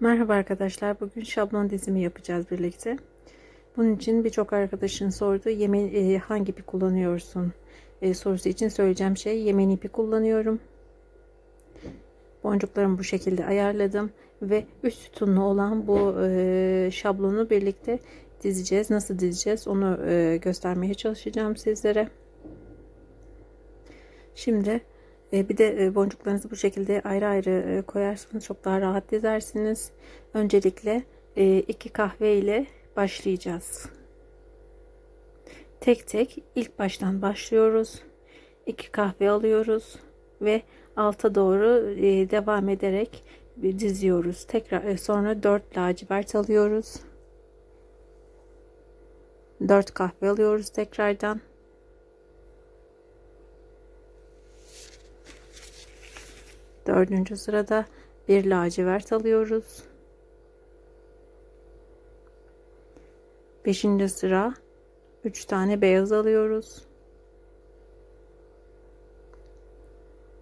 Merhaba arkadaşlar. Bugün şablon dizimi yapacağız birlikte. Bunun için birçok arkadaşın sorduğu yemen e, hangi ipi kullanıyorsun e, sorusu için söyleyeceğim şey yemen ipi kullanıyorum. Boncuklarımı bu şekilde ayarladım ve üst sütunlu olan bu e, şablonu birlikte dizeceğiz. Nasıl dizeceğiz onu e, göstermeye çalışacağım sizlere. Şimdi e, bir de e, boncuklarınızı bu şekilde ayrı ayrı e, koyarsanız çok daha rahat dizersiniz. Öncelikle iki kahve ile başlayacağız. Tek tek ilk baştan başlıyoruz. 2 kahve alıyoruz ve alta doğru devam ederek diziyoruz. Tekrar sonra 4 lacivert alıyoruz. 4 kahve alıyoruz tekrardan. Dördüncü sırada bir lacivert alıyoruz. Beşinci sıra üç tane beyaz alıyoruz.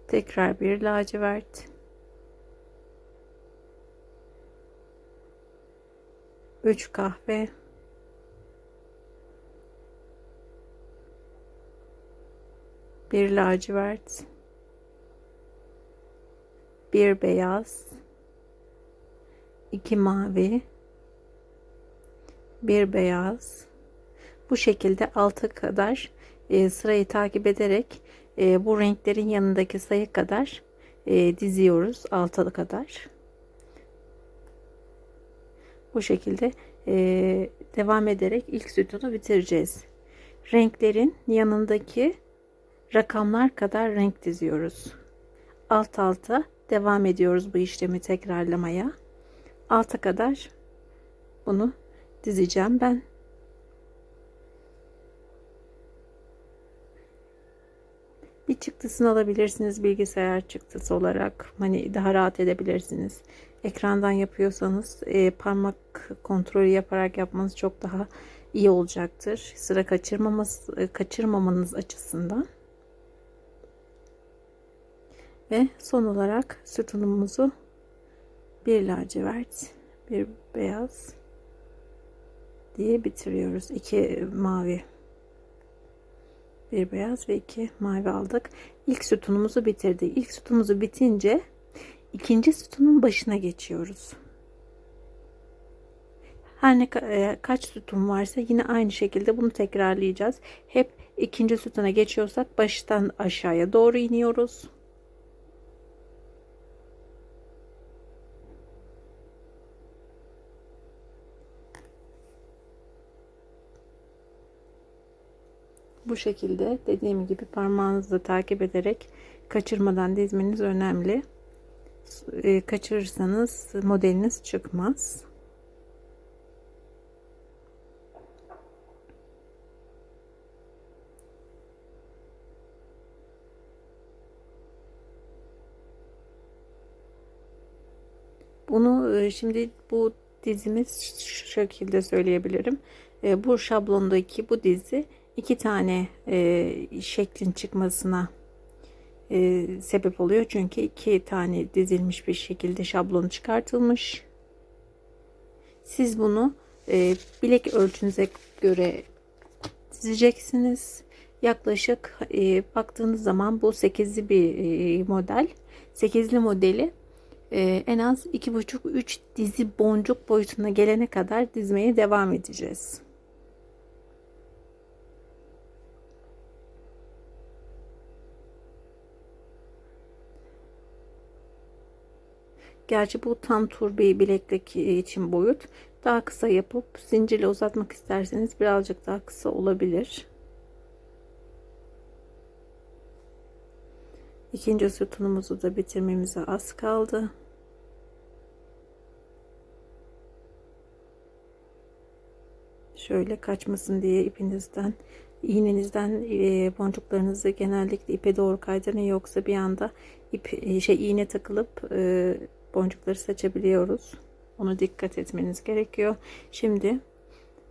Tekrar bir lacivert. Üç kahve. Bir lacivert bir beyaz, iki mavi, bir beyaz. Bu şekilde altı kadar e, sırayı takip ederek e, bu renklerin yanındaki sayı kadar e, diziyoruz altılı kadar. Bu şekilde e, devam ederek ilk sütunu bitireceğiz. Renklerin yanındaki rakamlar kadar renk diziyoruz. Alt alta devam ediyoruz bu işlemi tekrarlamaya. Alta kadar bunu dizeceğim ben. Bir çıktısını alabilirsiniz bilgisayar çıktısı olarak. Hani daha rahat edebilirsiniz. Ekrandan yapıyorsanız e, parmak kontrolü yaparak yapmanız çok daha iyi olacaktır. Sıra kaçırmaması, kaçırmamanız açısından. Ve son olarak sütunumuzu bir lacivert, bir beyaz diye bitiriyoruz. İki mavi, bir beyaz ve iki mavi aldık. İlk sütunumuzu bitirdik. İlk sütunumuzu bitince ikinci sütunun başına geçiyoruz. Her ne e, kaç sütun varsa yine aynı şekilde bunu tekrarlayacağız. Hep ikinci sütuna geçiyorsak baştan aşağıya doğru iniyoruz. Bu şekilde dediğim gibi parmağınızla takip ederek kaçırmadan dizmeniz önemli. E, kaçırırsanız modeliniz çıkmaz. Bunu e, şimdi bu dizimiz şu şekilde söyleyebilirim. E, bu şablondaki bu dizi iki tane e, şeklin çıkmasına e, sebep oluyor. Çünkü iki tane dizilmiş bir şekilde şablon çıkartılmış. Siz bunu e, bilek ölçünüze göre dizeceksiniz. Yaklaşık e, baktığınız zaman bu 8'li bir e, model. 8'li modeli e, en az 2,5-3 dizi boncuk boyutuna gelene kadar dizmeye devam edeceğiz. Gerçi bu tam tur bir bileklik için boyut. Daha kısa yapıp zincirle uzatmak isterseniz birazcık daha kısa olabilir. İkinci sütunumuzu da bitirmemize az kaldı. Şöyle kaçmasın diye ipinizden iğnenizden e, boncuklarınızı genellikle ipe doğru kaydırın yoksa bir anda ip e, şey iğne takılıp e, boncukları seçebiliyoruz. Ona dikkat etmeniz gerekiyor. Şimdi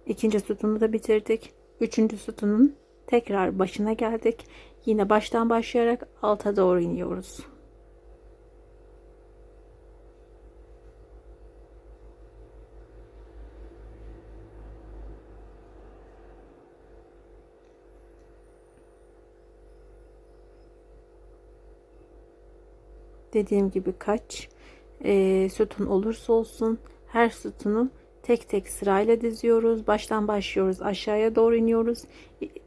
ikinci sütunu da bitirdik. Üçüncü sütunun tekrar başına geldik. Yine baştan başlayarak alta doğru iniyoruz. Dediğim gibi kaç e, sütun olursa olsun her sütunu tek tek sırayla diziyoruz. Baştan başlıyoruz. Aşağıya doğru iniyoruz.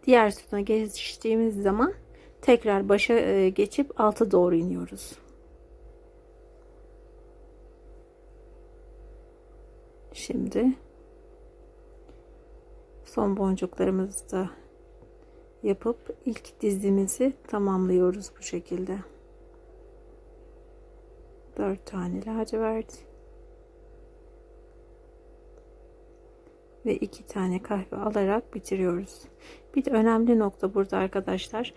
Diğer sütuna geçtiğimiz zaman tekrar başa e, geçip alta doğru iniyoruz. Şimdi son boncuklarımızı da yapıp ilk dizimizi tamamlıyoruz bu şekilde. 4 tane lacivert ve 2 tane kahve alarak bitiriyoruz. Bir de önemli nokta burada arkadaşlar.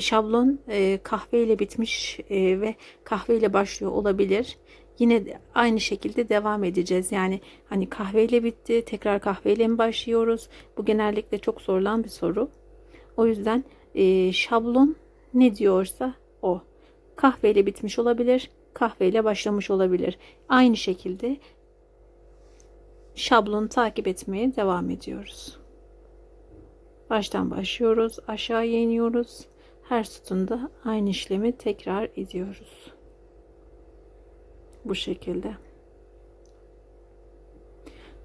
Şablon e, kahve ile bitmiş e, ve kahve ile başlıyor olabilir. Yine de aynı şekilde devam edeceğiz. Yani hani kahveyle bitti, tekrar kahveyle mi başlıyoruz? Bu genellikle çok sorulan bir soru. O yüzden e, şablon ne diyorsa o. Kahveyle bitmiş olabilir, kahveyle başlamış olabilir. Aynı şekilde şablonu takip etmeye devam ediyoruz. Baştan başlıyoruz, aşağıya iniyoruz. Her sütunda aynı işlemi tekrar ediyoruz. Bu şekilde.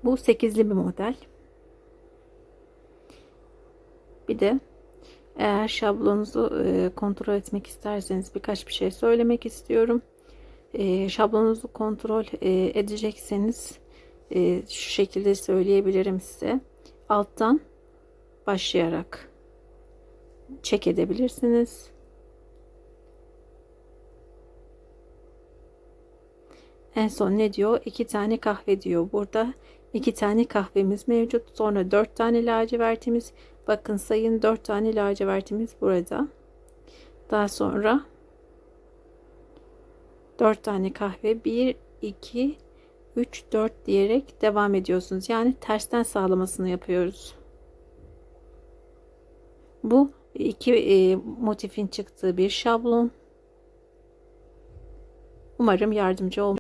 Bu sekizli bir model. Bir de eğer şablonunuzu e, kontrol etmek isterseniz birkaç bir şey söylemek istiyorum. E, şablonunuzu kontrol e, edecekseniz şu şekilde söyleyebilirim size. Alttan başlayarak çek edebilirsiniz. En son ne diyor? İki tane kahve diyor. Burada iki tane kahvemiz mevcut. Sonra dört tane lacivertimiz. Bakın sayın dört tane lacivertimiz burada. Daha sonra dört tane kahve. Bir, iki, üç, dört diyerek devam ediyorsunuz. Yani tersten sağlamasını yapıyoruz. Bu iki e, motifin çıktığı bir şablon. Umarım yardımcı olmuş.